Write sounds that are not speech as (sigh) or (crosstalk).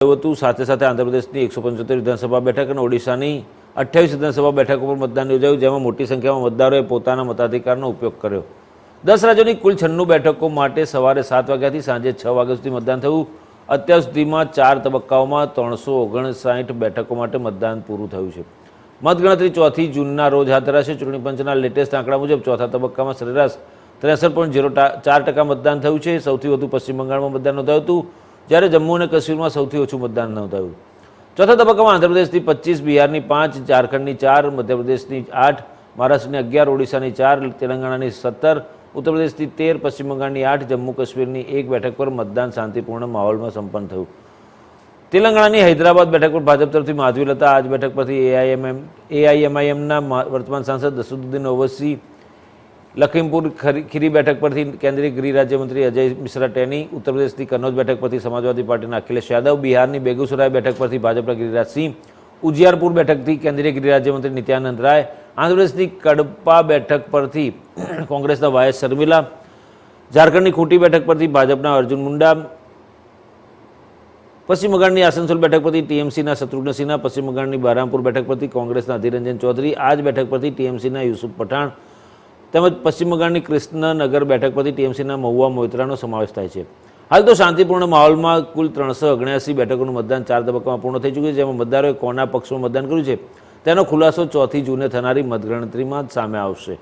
હતું સાથે સાથે આંધ્રપ્રદેશની એકસો પંચોતેર વિધાનસભા બેઠક અને ઓડિશાની અઠ્યાવીસ વિધાનસભા બેઠકો પર મતદાન યોજાયું, જેમાં મોટી સંખ્યામાં મતદારોએ પોતાના મતાધિકારનો ઉપયોગ કર્યો. દસ રાજ્યોની કુલ છન્નું બેઠકો માટે સવારે સાત વાગ્યાથી સાંજે છ વાગ્યા સુધી મતદાન થયું. અત્યાર સુધીમાં ચાર તબક્કાઓમાં ત્રણસો ઓગણસાઠ બેઠકો માટે મતદાન પૂરું થયું છે. મતગણતરી ચોથી જૂનના રોજ હાથ ધરાશે. ચૂંટણી પંચના લેટેસ્ટ આંકડા મુજબ ચોથા તબક્કામાં સરેરાશ ત્રેસઠ પોઈન્ટ ઝીરો ચાર ટકા મતદાન થયું છે. સૌથી વધુ પશ્ચિમ બંગાળમાં મતદાન નોંધાયું હતું. જ્યારે જમ્મુ અને કાશ્મીરમાં સૌથી ઓછું મતદાન નોંધાયું. ચોથા તબક્કામાં આંધ્રપ્રદેશની પચીસ, બિહારની પાંચ, ઝારખંડની ચાર, મધ્યપ્રદેશની આઠ, મહારાષ્ટ્રની અગિયાર, ઓડિશાની ચાર, તેલંગાણાની સત્તર ઉત્તર પ્રદેશની તેર, પશ્ચિમ બંગાળની આઠ, જમ્મુ કાશ્મીરની એક બેઠક પર મતદાન શાંતિપૂર્ણ માહોલમાં સંપન્ન થયું. તેલંગાણાની હૈદરાબાદ બેઠક પર ભાજપ તરફથી માધવી લતા આજ બેઠક પરથી એઆઈએમએમ એઆઈએમઆઈએમના વર્તમાન સાંસદ દસુદ્દીન ઓવૈસી લખીમપુર ખરી- બેઠક પરથી કેન્દ્રીય ગૃહ રાજ્યમંત્રી અજય મિશ્રા ટેની, ઉત્તર પ્રદેશની કન્નૌજ બેઠક પરથી સમાજવાદી પાર્ટીના અખિલેશ યાદવ, બિહારની બેગુસરાય બેઠક પરથી ભાજપના ગિરિરાજસિંહ ઉજિયારપુર બેઠકથી કેન્દ્રીય ગૃહ રાજ્યમંત્રી નિત્યાનંદ રાય, આંધ્રપ્રદેશની કડપા બેઠક પરથી (clears throat) કોંગ્રેસના વાયસ શર્મિલા, ઝારખંડની ખૂંટી બેઠક પરથી ભાજપના અર્જુન મુંડા, પશ્ચિમ બંગાળની આસનસોલ બેઠક પરથી ટીએમસીના શત્રુઘ્ન સિન્હા, પશ્ચિમ બંગાળની બહરામપુર બેઠક પરથી કોંગ્રેસના અધિરંજન ચૌધરી આ જ બેઠક પરથી ટીએમસીના યુસુફ પઠાણ તેમજ પશ્ચિમ બંગાળની કૃષ્ણનગર બેઠક પરથી ટીએમસીના મહુવા મોઇત્રાનો સમાવેશ થાય છે. હાલ તો શાંતિપૂર્ણ માહોલમાં કુલ ત્રણસો ઓગણ્યાસી બેઠકોનું મતદાન ચાર તબક્કામાં પૂર્ણ થઈ ચૂક્યું છે, જેમાં મતદારોએ કોના પક્ષમાં મતદાન કર્યું છે, તેનો ખુલાસો ચોથી જૂને થનારી મતગણતરીમાં સામે આવશે.